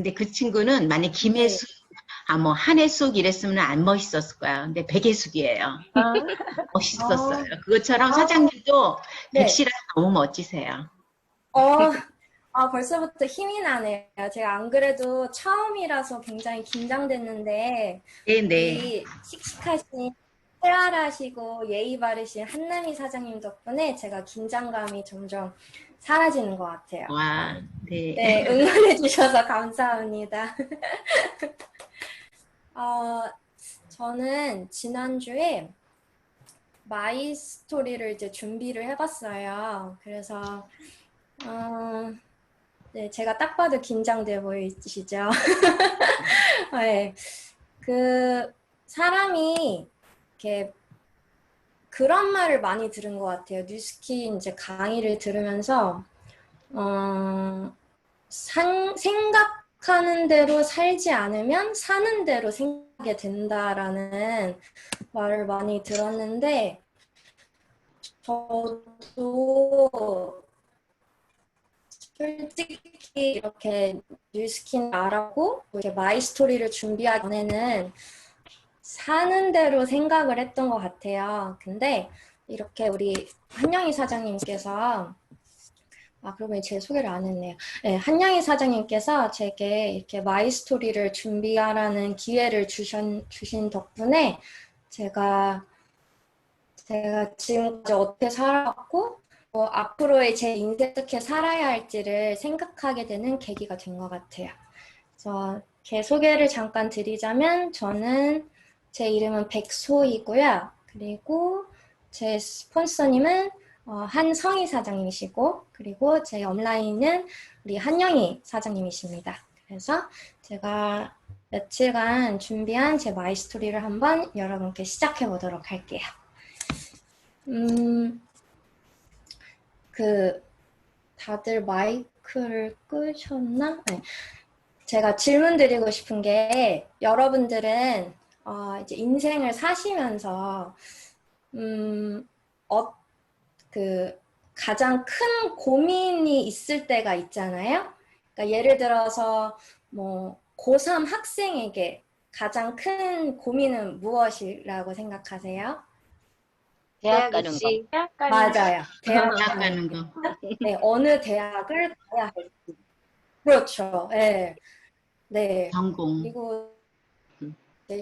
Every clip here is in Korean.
근데 그 친구는 만약 김혜숙, 아, 뭐, 한혜숙 이랬으면 안 멋있었을 거야. 근데 백혜숙이에요. 아, 멋있었어요. 그것처럼 아. 사장님도 네. 백씨랑 너무 멋지세요. 어, 아, 벌써부터 힘이 나네요. 제가 안 그래도 처음이라서 굉장히 긴장됐는데, 네네. 이 씩씩하신, 쾌활하시고 예의 바르신 한남희 사장님 덕분에 제가 긴장감이 점점 사라지는 것 같아요. 와, 네. 네, 응원해 주셔서 감사합니다. 어, 저는 지난주에 마이 스토리를 이제 준비를 해봤어요. 그래서, 어, 네, 제가 딱 봐도 긴장돼 보이시죠? 네, 그, 사람이 이렇게 그런 말을 많이 들은 것 같아요. 뉴스키 이제 강의를 들으면서, 어, 상, 생각하는 대로 살지 않으면 사는 대로 생각하게 된다라는 말을 많이 들었는데, 저도 솔직히 이렇게 뉴스킨 알았고, 이렇게 마이 스토리를 준비하기 전에는 사는 대로 생각을 했던 것 같아요. 근데 이렇게 우리 한영희 사장님께서 아, 그러면 제 소개를 안 했네요. 네, 한양희 사장님께서 제게 이렇게 마이 스토리를 준비하라는 기회를 주신, 주신 덕분에 제가, 제가 지금까지 어떻게 살아왔고, 뭐 앞으로의 제 인생 어떻게 살아야 할지를 생각하게 되는 계기가 된 것 같아요. 그래서 제 소개를 잠깐 드리자면, 저는 제 이름은 백소이고요. 그리고 제 스폰서님은 어, 한성희 사장님이시고 그리고 제 업라인은 우리 한영희 사장님이십니다. 그래서 제가 며칠간 준비한 제 마이 스토리를 한번 여러분께 시작해 보도록 할게요. 음, 그 다들 마이크를 끄셨나? 네. 제가 질문 드리고 싶은 게 여러분들은 어, 이제 인생을 사시면서 음, 어, 그 가장 큰 고민이 있을 때가 있잖아요. 그러니까 예를 들어서 뭐 고3 학생에게 가장 큰 고민은 무엇이라고 생각하세요? 대학 가는 거. 맞아요. 대학 대학 가는 거. 네, 어느 대학을 가야 할지. 그렇죠. 네. 네. 전공. 그리고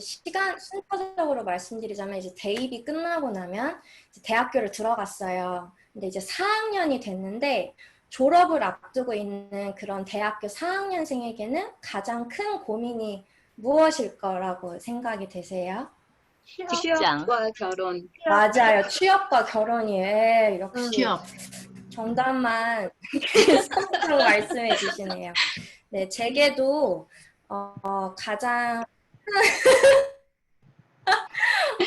시간 순서적으로 말씀드리자면 이제 대입이 끝나고 나면 이제 대학교를 들어갔어요. 근데 이제 4학년이 됐는데 졸업을 앞두고 있는 그런 대학교 4학년생에게는 가장 큰 고민이 무엇일 거라고 생각이 되세요? 직장. 과 결혼. 맞아요. 취업과 결혼이에요. 예, 역시 취업. 정답만 선뜻 말씀해 주시네요. 네, 제게도 어, 가장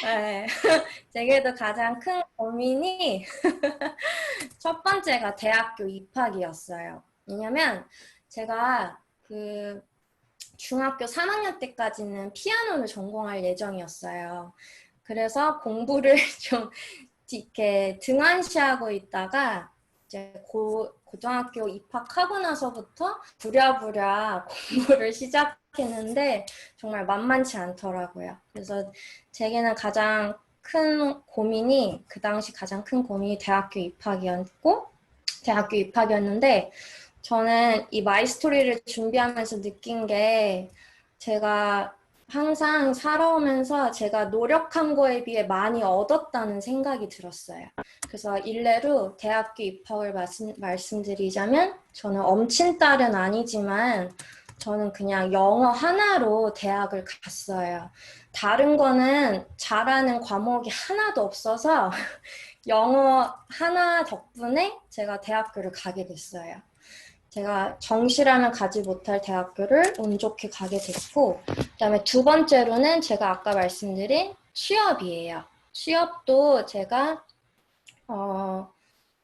네, 제게도 가장 큰 고민이 첫 번째가 대학교 입학이었어요. 왜냐면 제가 그 중학교 3학년 때까지는 피아노를 전공할 예정이었어요. 그래서 공부를 좀 이렇게 등한시하고 있다가 이제 고, 고등학교 입학하고 나서부터 부랴부랴 공부를 시작했는데 정말 만만치 않더라고요. 그래서 제게는 가장 큰 고민이 그 당시 가장 큰 고민이 대학교 입학이었고 대학교 입학이었는데 저는 이 마이 스토리를 준비하면서 느낀 게 제가 항상 살아오면서 제가 노력한 거에 비해 많이 얻었다는 생각이 들었어요. 그래서 일례로 대학교 입학을 말씀, 말씀드리자면 저는 엄친 딸은 아니지만 저는 그냥 영어 하나로 대학을 갔어요. 다른 거는 잘하는 과목이 하나도 없어서 영어 하나 덕분에 제가 대학교를 가게 됐어요. 제가 정시라면 가지 못할 대학교를 운 좋게 가게 됐고, 그다음에 두 번째로는 제가 아까 말씀드린 취업이에요. 취업도 제가 어,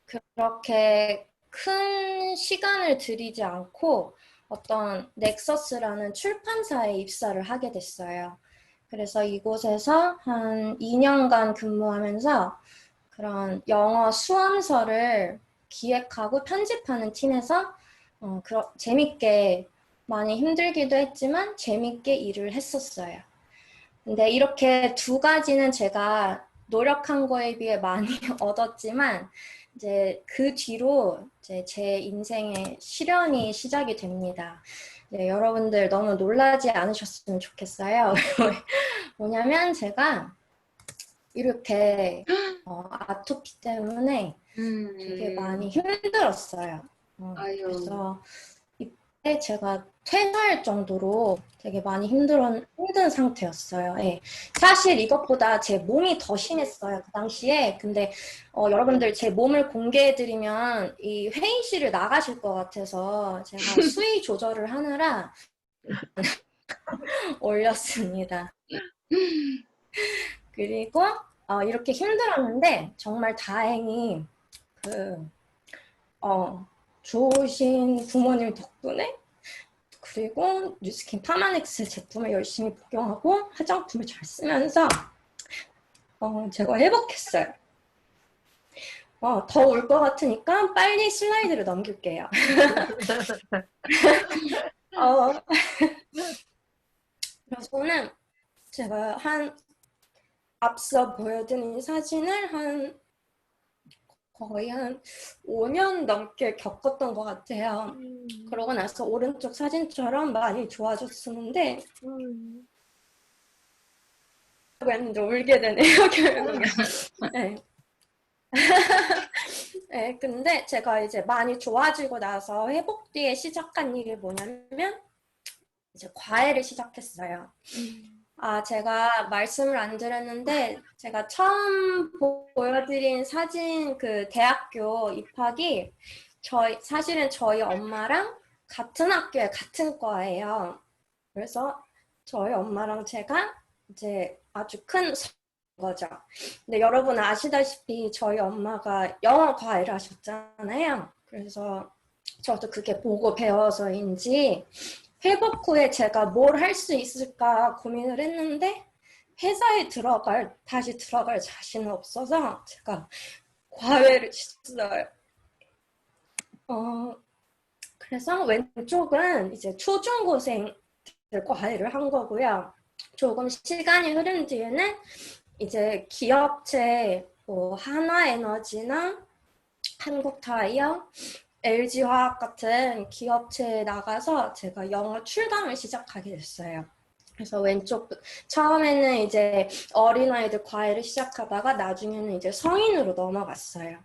그렇게 큰 시간을 들이지 않고 어떤 넥서스라는 출판사에 입사를 하게 됐어요. 그래서 이곳에서 한 2년간 근무하면서 그런 영어 수험서를 기획하고 편집하는 팀에서 어, 그러, 재밌게 많이 힘들기도 했지만 재밌게 일을 했었어요. 근데 이렇게 두 가지는 제가 노력한 거에 비해 많이 얻었지만 이제 그 뒤로 이제 제 인생의 시련이 시작이 됩니다. 네, 여러분들 너무 놀라지 않으셨으면 좋겠어요. 뭐냐면 제가 이렇게 어, 아토피 때문에 되게 많이 힘들었어요. 어, 아유. 그래서 이때 제가 퇴사할 정도로 되게 많이 힘들은 힘든 상태였어요. 예. 사실 이것보다 제 몸이 더 심했어요 그 당시에. 근데 어, 여러분들 제 몸을 공개해드리면 이 회의실을 나가실 것 같아서 제가 수위 조절을 하느라 올렸습니다. 그리고 어, 이렇게 힘들었는데 정말 다행히 그 어, 좋으신 부모님 덕분에 그리고 뉴스킨 파마넥스 제품을 열심히 복용하고 화장품을 잘 쓰면서 어, 제가 회복했어요. 어, 더 올 것 같으니까 빨리 슬라이드를 넘길게요. 어, 그래서는 제가 한 앞서 보여드린 사진을 한 거의 한 5년 넘게 겪었던 것 같아요. 그러고 나서 오른쪽 사진처럼 많이 좋아졌었는데 왠지 울게 되네요 결국에. 네. 네, 근데 제가 이제 많이 좋아지고 나서 회복 뒤에 시작한 일이 뭐냐면 이제 과외를 시작했어요. 아, 제가 말씀을 안 드렸는데, 제가 처음 보- 보여드린 사진 그 대학교 입학이 저희, 사실은 저희 엄마랑 같은 학교에 같은 과예요. 그래서 저희 엄마랑 제가 이제 아주 큰 서- 거죠. 근데 여러분 아시다시피 저희 엄마가 영어 과외를 하셨잖아요. 그래서 저도 그게 보고 배워서인지 회복 후에 제가 뭘 할 수 있을까 고민을 했는데 회사에 들어갈 다시 들어갈 자신은 없어서 제가 과외를 했어요. 어 그래서 왼쪽은 이제 초중고생들 과외를 한 거고요. 조금 시간이 흐른 뒤에는 이제 기업체 뭐 한화에너지나 한국타이어 LG화학 같은 기업체에 나가서 제가 영어 출강을 시작하게 됐어요. 그래서 왼쪽 처음에는 이제 어린아이들 과외를 시작하다가 나중에는 이제 성인으로 넘어갔어요.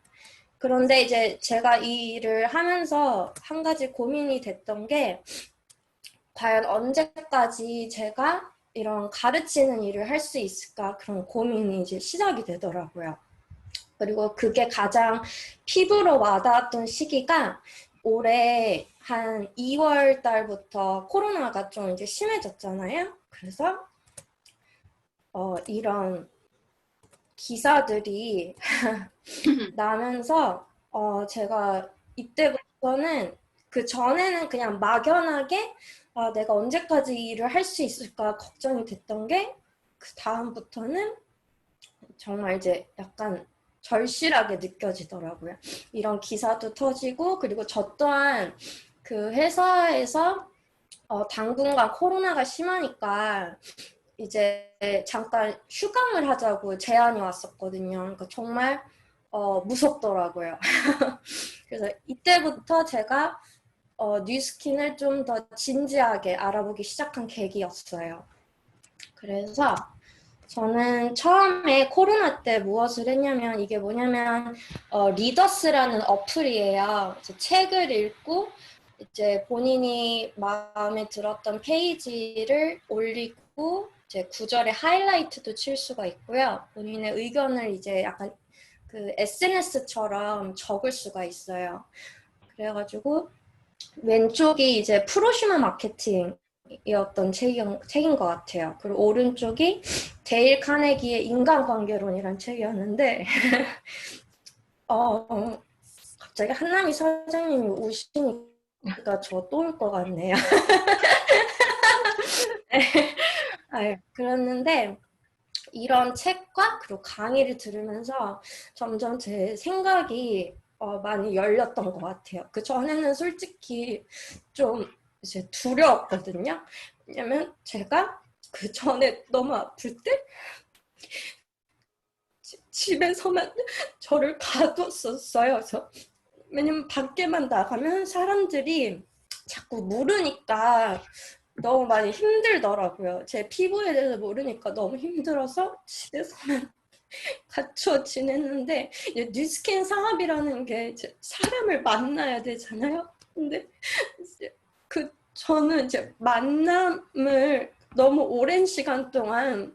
그런데 이제 제가 이 일을 하면서 한 가지 고민이 됐던 게 과연 언제까지 제가 이런 가르치는 일을 할 수 있을까 그런 고민이 이제 시작이 되더라고요. 그리고 그게 가장 피부로 와닿았던 시기가 올해 한 2월 달부터 코로나가 좀 이제 심해졌잖아요. 그래서 어, 이런 기사들이 나면서 어, 제가 이때부터는 그 전에는 그냥 막연하게 아, 내가 언제까지 이 일을 할 수 있을까 걱정이 됐던 게 그 다음부터는 정말 이제 약간 절실하게 느껴지더라고요. 이런 기사도 터지고 그리고 저 또한 그 회사에서 어, 당분간 코로나가 심하니까 이제 잠깐 휴강을 하자고 제안이 왔었거든요. 그러니까 정말 어, 무섭더라고요. 그래서 이때부터 제가 어, 뉴스킨을 좀 더 진지하게 알아보기 시작한 계기였어요. 그래서 저는 처음에 코로나 때 무엇을 했냐면 이게 뭐냐면 어, 리더스라는 어플이에요. 책을 읽고 이제 본인이 마음에 들었던 페이지를 올리고 이제 구절에 하이라이트도 칠 수가 있고요. 본인의 의견을 이제 약간 그 SNS처럼 적을 수가 있어요. 그래가지고 왼쪽이 이제 프로슈머 마케팅 이었던 책인, 책인 것 같아요. 그리고 오른쪽이 데일 카네기의 인간관계론이란 책이었는데 어, 갑자기 한남희 사장님이 우시니까 저 또 올 것 같네요. 네, 그랬는데 이런 책과 그리고 강의를 들으면서 점점 제 생각이 어, 많이 열렸던 것 같아요. 그 전에는 솔직히 좀 이제 두려웠거든요. 왜냐면 제가 그 전에 너무 아플 때 지- 집에서만 저를 가뒀었어요. 그래서 왜냐면 밖에만 나가면 사람들이 자꾸 물으니까 너무 많이 힘들더라고요. 제 피부에 대해서 모르니까 너무 힘들어서 집에서만 갇혀 지냈는데 이제 뉴스킨 사업이라는 게 사람을 만나야 되잖아요. 근데 이제 그 저는 이제 만남을 너무 오랜 시간 동안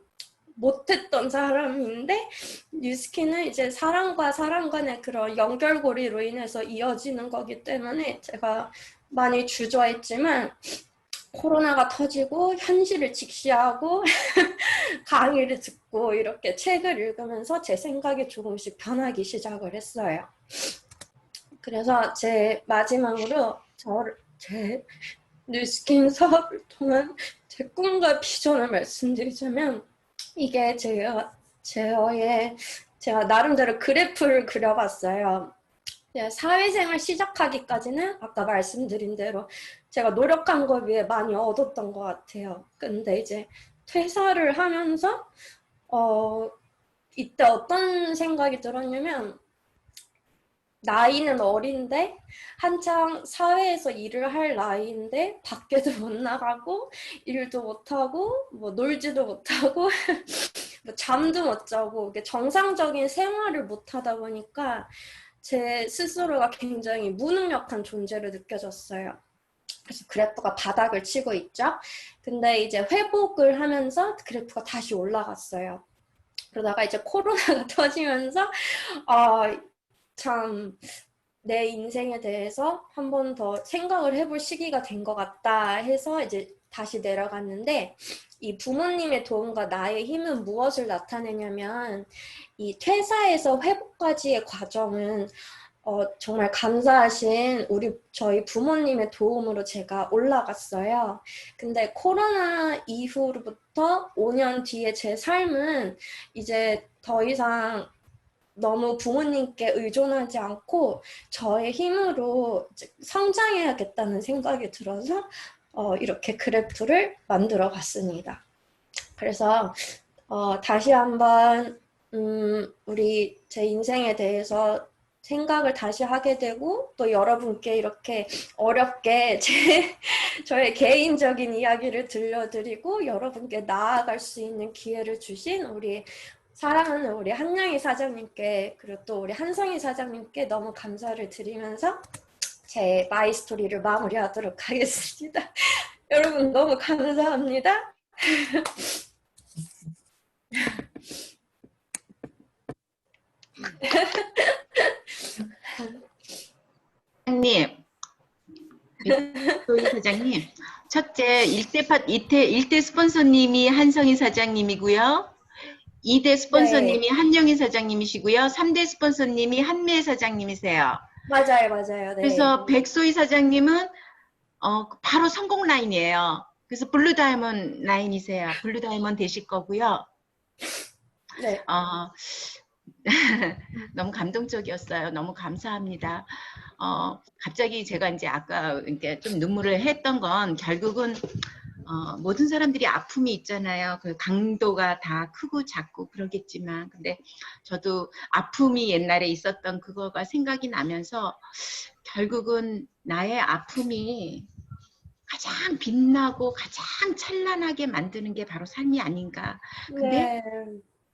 못했던 사람인데 뉴스킨은 이제 사람과 사람 간의 그런 연결고리로 인해서 이어지는 거기 때문에 제가 많이 주저했지만 코로나가 터지고 현실을 직시하고 강의를 듣고 이렇게 책을 읽으면서 제 생각이 조금씩 변하기 시작을 했어요. 그래서 제 마지막으로 저를 제 뉴스킨 사업을 통한 제 꿈과 비전을 말씀드리자면 이게 제가 제의 제가 나름대로 그래프를 그려봤어요. 네, 사회생활 시작하기까지는 아까 말씀드린 대로 제가 노력한 거에 비해 많이 얻었던 것 같아요. 근데 이제 퇴사를 하면서 어 이때 어떤 생각이 들었냐면 나이는 어린데 한창 사회에서 일을 할 나이인데 밖에도 못 나가고 일도 못 하고 뭐 놀지도 못하고 뭐 잠도 못 자고 정상적인 생활을 못 하다 보니까 제 스스로가 굉장히 무능력한 존재로 느껴졌어요. 그래서 그래프가 바닥을 치고 있죠. 근데 이제 회복을 하면서 그래프가 다시 올라갔어요. 그러다가 이제 코로나가 터지면서 어, 참 내 인생에 대해서 한 번 더 생각을 해볼 시기가 된 것 같다 해서 이제 다시 내려갔는데 이 부모님의 도움과 나의 힘은 무엇을 나타내냐면 이 퇴사에서 회복까지의 과정은 어, 정말 감사하신 우리 저희 부모님의 도움으로 제가 올라갔어요. 근데 코로나 이후로부터 5년 뒤에 제 삶은 이제 더 이상 너무 부모님께 의존하지 않고 저의 힘으로 성장해야겠다는 생각이 들어서 어, 이렇게 그래프를 만들어 봤습니다. 그래서 어, 다시 한번 음, 우리 제 인생에 대해서 생각을 다시 하게 되고 또 여러분께 이렇게 어렵게 제 저의 개인적인 이야기를 들려드리고 여러분께 나아갈 수 있는 기회를 주신 우리 사랑하는 우리 한양희 사장님께 그리고 또 우리 한성희 사장님께 너무 감사를 드리면서 제 마이 스토리를 마무리하도록 하겠습니다. 여러분 너무 감사합니다. 사장님, 조이 사장님, 첫째 일대 파 이태 일대 스폰서님이 한성희 사장님이고요. 2대 스폰서님이 한영희 사장님이시고요. 3대 스폰서님이 한미애 사장님이세요. 맞아요, 맞아요. 네. 그래서 백소희 사장님은 어, 바로 성공 라인이에요. 그래서 블루 다이몬드 라인이세요. 블루 다이몬드 되실 거고요. 네. 어, 너무 감동적이었어요. 너무 감사합니다. 어, 갑자기 제가 이제 아까 이렇게 좀 눈물을 했던 건 결국은 어, 모든 사람들이 아픔이 있잖아요. 그 강도가 다 크고 작고 그러겠지만, 근데 저도 아픔이 옛날에 있었던 그거가 생각이 나면서 결국은 나의 아픔이 가장 빛나고 가장 찬란하게 만드는 게 바로 삶이 아닌가. 근데 네.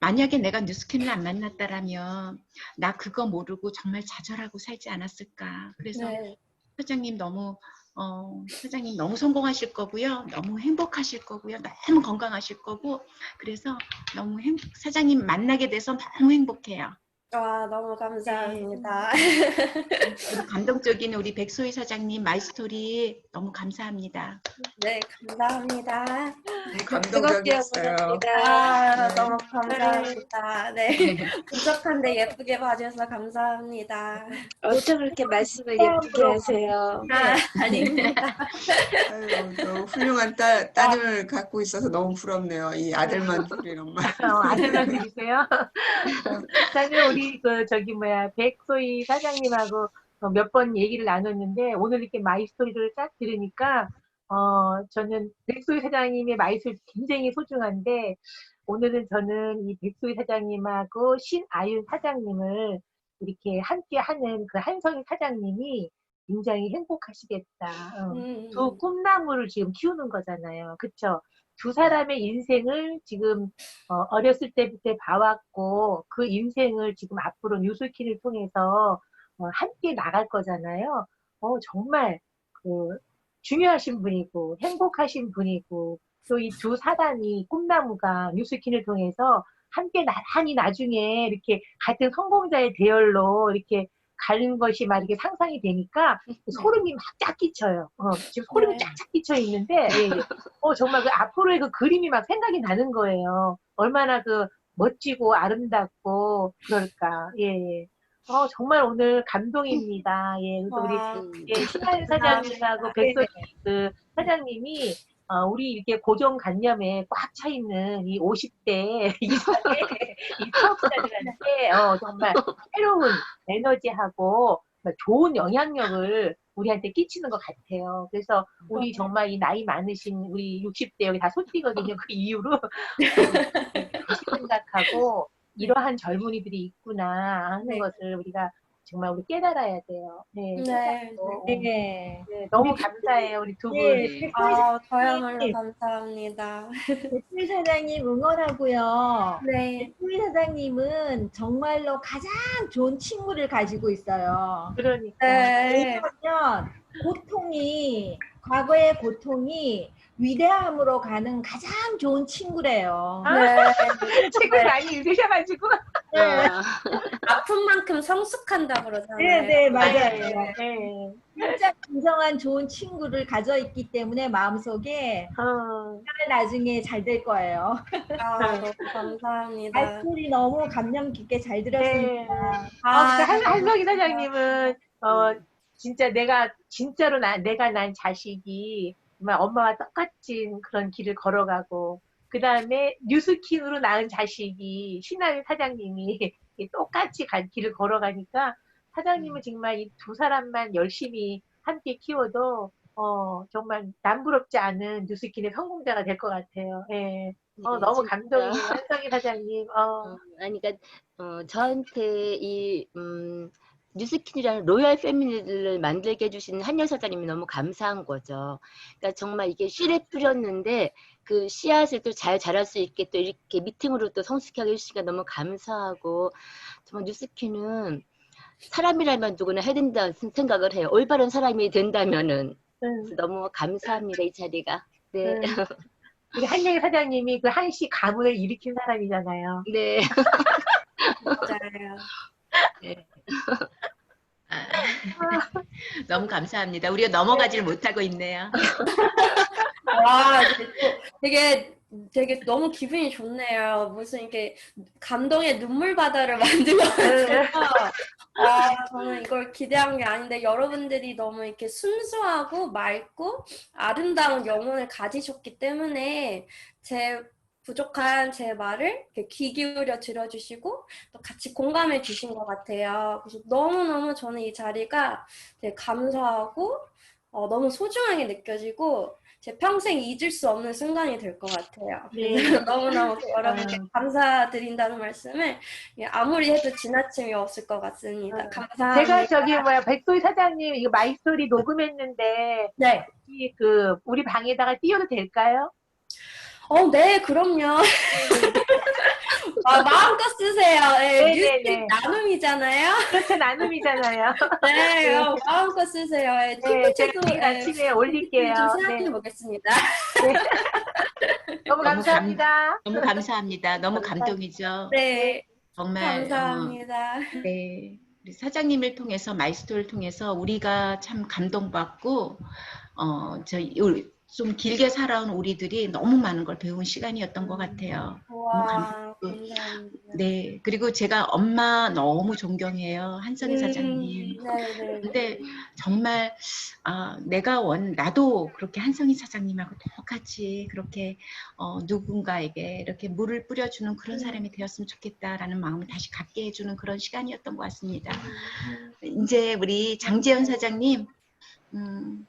만약에 내가 뉴스캔을 안 만났다라면 나 그거 모르고 정말 좌절하고 살지 않았을까. 그래서 네. 사장님 너무 어, 사장님 너무 성공하실 거고요. 너무 행복하실 거고요. 너무 건강하실 거고. 그래서 너무 행, 사장님 만나게 돼서 너무 행복해요. 아, 너무 감사합니다. 우리 감동적인 우리 백소희 사장님 마이스토리 너무 감사합니다. 네, 감사합니다. 네, 감동적이었어요. 아, 네. 너무 감사합니다. 네. 부족한데 예쁘게 봐주셔서 감사합니다. 어쩜 그렇게 말씀을 예쁘게 하세요. 아, 아닙니다. 아유, 너 훌륭한 딸, 따님을 갖고 있어서 너무 부럽네요. 이 아들만 둘인 엄마. 어, 아들만 드리세요. 사실 우리 그 저기 뭐야 백소희 사장님하고 몇 번 얘기를 나눴는데 오늘 이렇게 마이 스토리를 딱 들으니까 어, 저는 백소희 사장님의 마이술 굉장히 소중한데, 오늘은 저는 이 백소희 사장님하고 신아윤 사장님을 이렇게 함께 하는 그 한성희 사장님이 굉장히 행복하시겠다. 어. 음, 두 꿈나무를 지금 키우는 거잖아요. 그쵸? 두 사람의 인생을 지금 어, 렸을 때부터 봐왔고 그 인생을 지금 앞으로 뉴스키를 통해서 어, 함께 나갈 거잖아요. 어, 정말 그 중요하신 분이고 행복하신 분이고 또 이 두 사단이 꿈나무가 뉴스킨을 통해서 함께 나란히 나중에 이렇게 같은 성공자의 대열로 이렇게 가는 것이 막 이렇게 상상이 되니까 소름이 막 쫙 끼쳐요. 어, 지금 소름이 네. 쫙쫙 끼쳐 있는데, 예, 예. 어, 정말 그 앞으로의 그 그림이 막 생각이 나는 거예요. 얼마나 그 멋지고 아름답고 그럴까. 예, 예. 어, 정말 오늘 감동입니다. 예, 그래서 우리 와, 음. 예, 신하윤 사장님하고 백소 그 사장님이 어, 우리 이렇게 고정관념에 꽉 차 있는 이 50대 이상의 이 수업자들한테 어, 정말 새로운 에너지하고 좋은 영향력을 우리한테 끼치는 것 같아요. 그래서 우리 정말 이 나이 많으신 우리 60대 여기 다 손띠거든요. 그 다시 생각하고 이러한 젊은이들이 있구나 하는 네. 것을 우리가 정말 우리 깨달아야 돼요. 네. 네. 네. 네, 너무 감사해요 우리 두 분. 네, 아, 저야말로 감사합니다. 백소희 사장님 응원하고요. 네. 백소희 사장님은 정말로 가장 좋은 친구를 가지고 있어요. 그러니까 네. 왜냐하면 고통이 과거의 고통이 위대함으로 가는 가장 좋은 친구래요. 네. 책을 많이 읽으셔가지고. 어, 아픈 만큼 성숙한다 그러잖아요. 네, 네, 맞아요. 네. 진짜 진정한 좋은 친구를 가져 있기 때문에 마음속에 어, 나중에 잘 될 거예요. 아, 너무 감사합니다. 말소리 너무 감명 깊게 잘 네. 들었습니다. 아, 진짜 한, 한석이 사장님은 어 진짜 내가 진짜로 나 내가 난 자식이 정말 엄마와 똑같은 그런 길을 걸어가고 그 다음에 뉴스킹으로 낳은 자식이 신하윤 사장님이 이 똑같이 간 길을 걸어가니까 사장님은 정말 이 두 사람만 열심히 함께 키워도 어 정말 남부럽지 않은 뉴스킨의 성공자가 될 것 같아요. 예. 어, 네, 너무. 감동이에요, 한성희 사장님. 어. 어, 아니, 그러니까 어, 저한테 이 음, 뉴스킨이라는 로얄 패밀리를 만들게 해주신 한여 사장님이 너무 감사한 거죠. 그러니까 정말 이게 씨를 뿌렸는데 그 씨앗을 또 잘 자랄 수 있게 또 이렇게 미팅으로 또 성숙하게 해주시니까 너무 감사하고 정말 뉴스킨은 사람이라면 누구나 해야 된다 생각을 해요. 올바른 사람이 된다면은 음. 그래서 너무 감사합니다 이 자리가. 네, 음. 우리 한영희 사장님이 그 한시 가문을 일으킨 사람이잖아요. 네. 맞아요. 아, 너무 감사합니다. 우리가 넘어가지를 못하고 있네요. 와, 또 되게 되게 너무 기분이 좋네요. 무슨 이렇게 감동의 눈물 바다를 만든 것 같아요. 아, 저는 이걸 기대한 게 아닌데 여러분들이 너무 이렇게 순수하고 맑고 아름다운 영혼을 가지셨기 때문에 제 부족한 제 말을 귀 기울여 들어주시고 또 같이 공감해 주신 것 같아요. 그래서 너무너무 저는 이 자리가 되게 감사하고 어, 너무 소중하게 느껴지고 제 평생 잊을 수 없는 순간이 될 것 같아요. 네. 너무너무 여러분께 음. 감사드린다는 말씀을 예, 아무리 해도 지나침이 없을 것 같습니다. 음. 감사합니다. 제가 저기 뭐야 백소희 사장님 이거 마이스토리 녹음했는데 네. 이그 우리 방에다가 띄워도 될까요? 어, 네, 그럼요. 아, 마음껏 쓰세요. 예, 네, 네, 뉴스 네. 나눔이잖아요. 그렇게 나눔이잖아요. 네, 어, 마음껏 쓰세요. 예, 네, 제가 팁도, 내일 예, 아침에 올릴게요. 좀 생각해 네. 보겠습니다. 너무 너무 감사합니다. 너무 감사합니다. 너무 감동이죠. 네, 정말 감사합니다. 어, 네. 우리 사장님을 통해서 마이스토를 통해서 우리가 참 감동받고 어, 저 좀 길게 살아온 우리들이 너무 많은 걸 배운 시간이었던 것 같아요. 와. 네. 그리고 제가 엄마 너무 존경해요. 한성희 사장님. 음, 네, 네. 근데 정말 아, 내가 원 나도 그렇게 한성희 사장님하고 똑같이 그렇게 어, 누군가에게 이렇게 물을 뿌려주는 그런 사람이 되었으면 좋겠다라는 마음을 다시 갖게 해주는 그런 시간이었던 것 같습니다. 이제 우리 장재현 사장님 음,